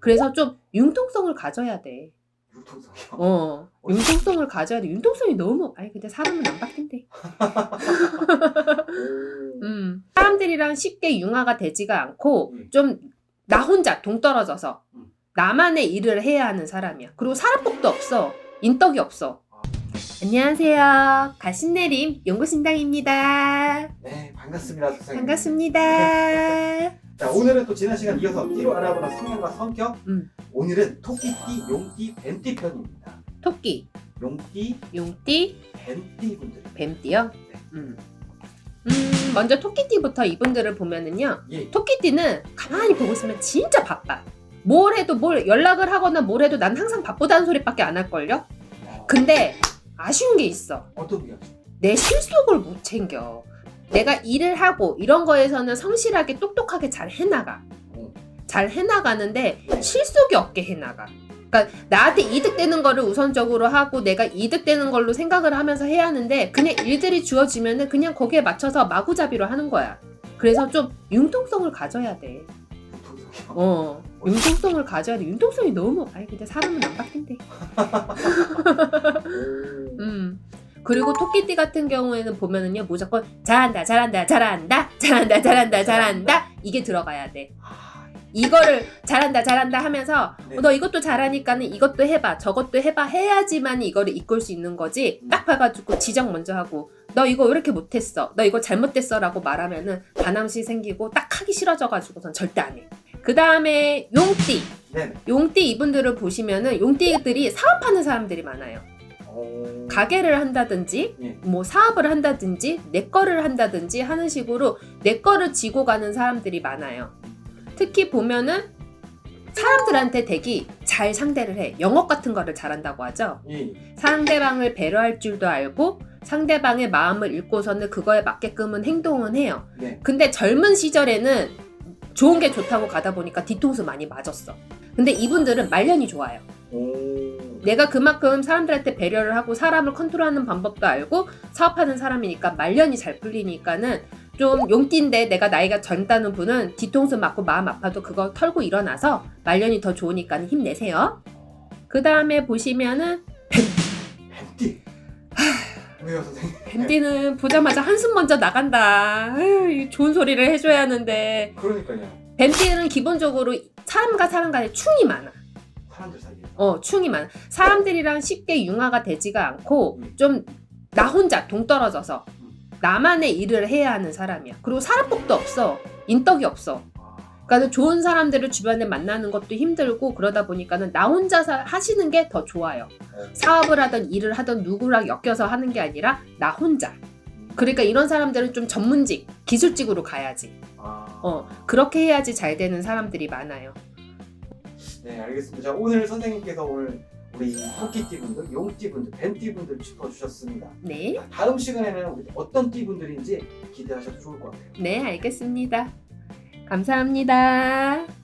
그래서 좀 융통성을 가져야 돼. 유통성이요. 어, 융통성을 가져야 돼. 융통성이 너무 아니 근데 사람은 안 바뀐대. 음, 사람들이랑 쉽게 융화가 되지가 않고 음. 좀 나 혼자 동떨어져서 음. 나만의 일을 해야 하는 사람이야. 그리고 사람복도 없어. 인덕이 없어. 안녕하세요. 가신내림 연구신당입니다. 네, 반갑습니다, 선생님. 반갑습니다. 자, 오늘은 또 지난 시간 이어서 띠로 알아보는 성향과 성격. 음. 오늘은 토끼띠, 용띠, 뱀띠 편입니다. 토끼, 용띠, 용띠, 뱀띠 분들. 뱀띠요. 네. 음. 음, 먼저 토끼띠부터 이분들을 보면은요. 예. 토끼띠는 가만히 보고 있으면 진짜 바빠. 뭘 해도 뭘 연락을 하거나 뭘 해도 난 항상 바쁘다는 소리밖에 안 할걸요? 어, 근데 아쉬운 게 있어. 어떤 게 있죠? 내 실속을 못 챙겨. 내가 일을 하고 이런 거에서는 성실하게 똑똑하게 잘 해나가. 어. 잘 해나가는데 실속이 없게 해나가. 그러니까 나한테 이득되는 거를 우선적으로 하고 내가 이득되는 걸로 생각을 하면서 해야 하는데 그냥 일들이 주어지면은 그냥 거기에 맞춰서 마구잡이로 하는 거야. 그래서 좀 융통성을 가져야 돼. 어, 융통성을 가져야 돼. 융통성이 너무 아니 근데 사람은 안 바뀐대. 음. 그리고 토끼띠 같은 경우에는 보면은요 무조건 잘한다 잘한다 잘한다 잘한다 잘한다 잘한다. 이게 들어가야 돼. 아, 이거를 잘한다 잘한다 하면서 네. 어, 너 이것도 잘하니까는 이것도 해봐 저것도 해봐 해야지만 이거를 이끌 수 있는 거지. 딱 봐가지고 지적 먼저 하고 너 이거 왜 이렇게 못했어? 너 이거 잘못됐어라고 말하면은 반함시 생기고 딱 하기 싫어져가지고선 절대 안 해 그 다음에 용띠. 네네. 용띠 이분들을 보시면은 용띠들이 사업하는 사람들이 많아요 어... 가게를 한다든지 예. 뭐 사업을 한다든지 내 거를 한다든지 하는 식으로 내 거를 지고 가는 사람들이 많아요. 특히 보면은 사람들한테 되게 잘 상대를 해. 영업 같은 거를 잘한다고 하죠. 예. 상대방을 배려할 줄도 알고 상대방의 마음을 읽고서는 그거에 맞게끔은 행동은 해요. 네. 근데 젊은 시절에는 좋은 게 좋다고 가다 보니까 뒤통수 많이 맞았어. 근데 이분들은 말년이 좋아요. 오. 내가 그만큼 사람들한테 배려를 하고 사람을 컨트롤하는 방법도 알고 사업하는 사람이니까 말년이 잘 풀리니까는 좀 용띠인데 내가 나이가 젊다는 분은 뒤통수 맞고 마음 아파도 그거 털고 일어나서 말년이 더 좋으니까 힘내세요. 그 다음에 보시면은 뱀띠. 왜요, 선생님? 뱀띠는 보자마자 한숨 먼저 나간다. 아유, 이 좋은 소리를 해줘야 하는데 그러니까요. 뱀띠는 기본적으로 사람과 사람 간에 충이 많아. 사람들 사이에. 어, 충이 많아. 사람들이랑 쉽게 융화가 되지가 않고 음. 좀나 혼자 동떨어져서 음. 나만의 일을 해야 하는 사람이야. 그리고 사람복도 없어. 인덕이 없어. 아, 그러니까 좋은 사람들을 주변에 만나는 것도 힘들고 그러다 보니까는 나 혼자 사- 하시는 게 더 좋아요. 어. 사업을 하든 일을 하든 누구랑 엮여서 하는 게 아니라 나 혼자. 그러니까 이런 사람들은 좀 전문직, 기술직으로 가야지. 아. 어, 그렇게 해야지 잘 되는 사람들이 많아요. 네, 알겠습니다. 자, 오늘 선생님께서 오늘 우리 토끼띠 분들, 용띠 분들, 뱀띠 분들 짚어주셨습니다. 네. 자, 다음 시간에는 우리 어떤 띠 분들인지 기대하셔도 좋을 것 같아요. 네, 알겠습니다. 감사합니다.